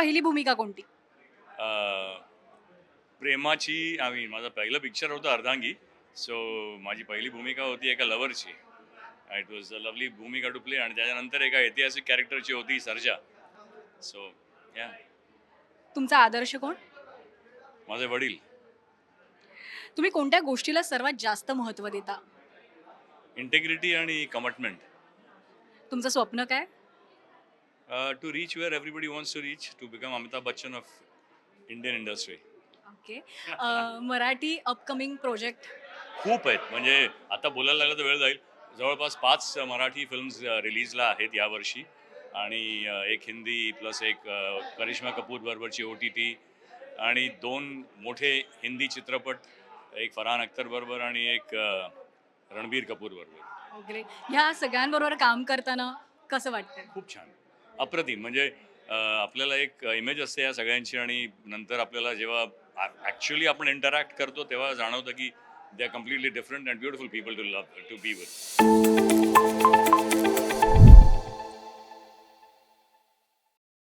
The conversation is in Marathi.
पहिली भूमिका कोणती? अं, प्रेमाची आय मीन माझं पहिलं पिक्चर होतं अर्धांगी. सो माझी पहिली भूमिका होती एका लवरची इट वॉज अ लवली भूमिका टू प्ले आणि त्याच्यानंतर एका ऐतिहासिक कॅरेक्टरची होती सर्जा. सो या तुमचा आदर्श कोण? माझे वडील. तुम्ही कोणत्या गोष्टीला सर्वात जास्त महत्त्व देता? इंटेग्रिटी आणि कमिटमेंट तुमचं स्वप्न काय? To reach where everybody wants to reach to become Amitabh Bachchan of Indian industry okay Marathi upcoming project खूप आहेत. म्हणजे आता बोलायला लागलं तर वेळ जाईल. जवळपास पाच मराठी फिल्म्स रिलीजला आहेत यावर्षी आणि अ, एक हिंदी प्लस एक करिश्मा कपूर बरोबरची ओ टी टी आणि दोन मोठे हिंदी चित्रपट एक फरहान अख्तर बरोबर आणि एक रणबीर कपूर बरोबर. वगैरे ह्या सगळ्यांबरोबर काम करताना कसं वाटतं खूप छान. अप्रतिम. म्हणजे आपल्याला एक इमेज असते या सगळ्यांची आणि नंतर आपल्याला जेव्हा ॲक्च्युली आपण इंटरॅक्ट करतो तेव्हा जाणवतं की they are completely different and beautiful people to love to be with